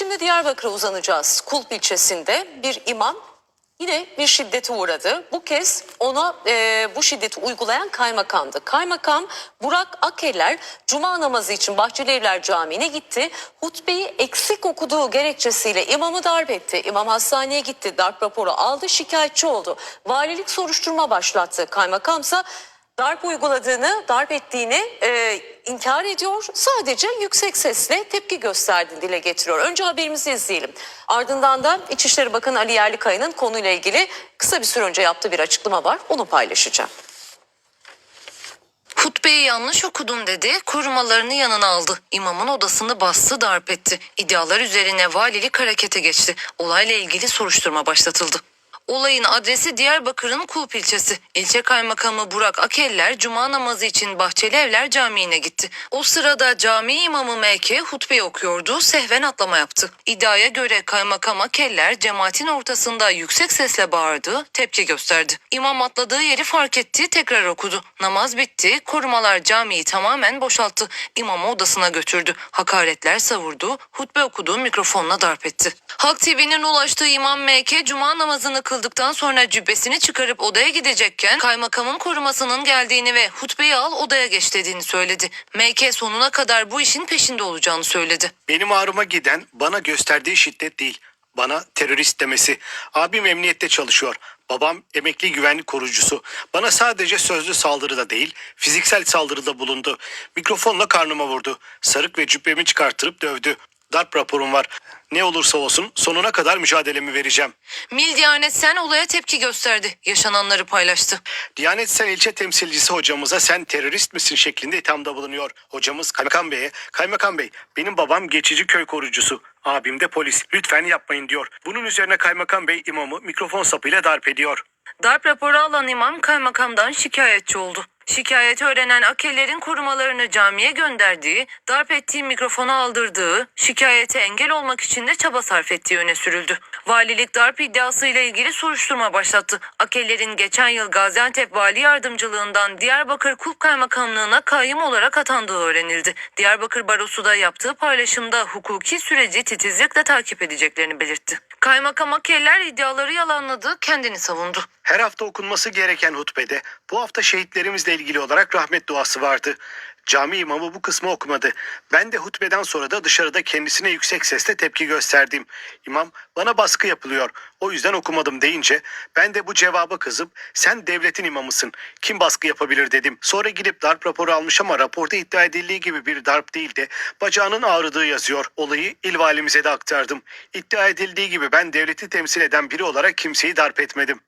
Şimdi Diyarbakır'a uzanacağız. Kulp ilçesinde bir imam yine bir şiddete uğradı. Bu kez ona e, bu şiddeti uygulayan kaymakamdı. Kaymakam Burak Akeller cuma namazı için Bahçelievler Camii'ne gitti. Hutbeyi eksik okuduğu gerekçesiyle imamı darp etti. İmam hastaneye gitti. Darp raporu aldı. Şikayetçi oldu. Valilik soruşturma başlattı. Kaymakamsa darp uyguladığını, darp ettiğini e, inkar ediyor. Sadece yüksek sesle tepki gösterdiğini dile getiriyor. Önce haberimizi izleyelim. Ardından da İçişleri Bakanı Ali Yerlikaya'nın konuyla ilgili kısa bir süre önce yaptığı bir açıklama var. Onu paylaşacağım. Hutbeyi yanlış okudum dedi, korumalarını yanına aldı. İmamın odasını bastı, darp etti. İddialar üzerine valilik harekete geçti. Olayla ilgili soruşturma başlatıldı. Olayın adresi Diyarbakır'ın Kulp ilçesi. İlçe kaymakamı Burak Akeller cuma namazı için Bahçeli Evler Camii'ne gitti. O sırada cami imamı MK hutbe okuyordu, sehven atlama yaptı. İddiaya göre kaymakam Akeller cemaatin ortasında yüksek sesle bağırdı, tepki gösterdi. İmam atladığı yeri fark etti, tekrar okudu. Namaz bitti, korumalar camiyi tamamen boşalttı. İmamı odasına götürdü. Hakaretler savurdu, hutbe okuduğu mikrofonla darp etti. Halk TV'nin ulaştığı İmam MK cuma namazını kıldıktan sonra cübbesini çıkarıp odaya gidecekken kaymakamın korumasının geldiğini ve hutbeyi al odaya geç dediğini söyledi. MK sonuna kadar bu işin peşinde olacağını söyledi. Benim ağrıma giden bana gösterdiği şiddet değil. Bana terörist demesi. Abim emniyette çalışıyor. Babam emekli güvenlik korucusu. Bana sadece sözlü saldırıda değil, fiziksel saldırıda bulundu. Mikrofonla karnıma vurdu. Sarık ve cübbemi çıkarttırıp dövdü. Darp raporum var. Ne olursa olsun sonuna kadar mücadelemi vereceğim. Mil Diyanet Sen olaya tepki gösterdi. Yaşananları paylaştı. Diyanet Sen ilçe temsilcisi hocamıza sen terörist misin şeklinde ithamda bulunuyor. Hocamız Kaymakam Bey'e, Kaymakam Bey benim babam geçici köy korucusu. Abim de polis. Lütfen yapmayın diyor. Bunun üzerine Kaymakam Bey imamı mikrofon sapıyla darp ediyor. Darp raporu alan imam kaymakamdan şikayetçi oldu. Şikayeti öğrenen Akeller'in korumalarını camiye gönderdiği, darp ettiği mikrofonu aldırdığı, şikayete engel olmak için de çaba sarf ettiği öne sürüldü. Valilik darp iddiasıyla ilgili soruşturma başlattı. Akeller'in geçen yıl Gaziantep Vali Yardımcılığından Diyarbakır Kulp Kaymakamlığına kayyum olarak atandığı öğrenildi. Diyarbakır Barosu da yaptığı paylaşımda hukuki süreci titizlikle takip edeceklerini belirtti. Kaymakam Akeller iddiaları yalanladı, kendini savundu. Her hafta okunması gereken hutbede bu hafta şehitlerimizle ilgili olarak rahmet duası vardı. Cami imamı bu kısmı okumadı. Ben de hutbeden sonra da dışarıda kendisine yüksek sesle tepki gösterdim. İmam bana baskı yapılıyor. O yüzden okumadım deyince ben de bu cevaba kızıp sen devletin imamısın. Kim baskı yapabilir dedim. Sonra gidip darp raporu almış ama raporda iddia edildiği gibi bir darp değil de bacağının ağrıdığı yazıyor. Olayı il valimize de aktardım. İddia edildiği gibi ben devleti temsil eden biri olarak kimseyi darp etmedim.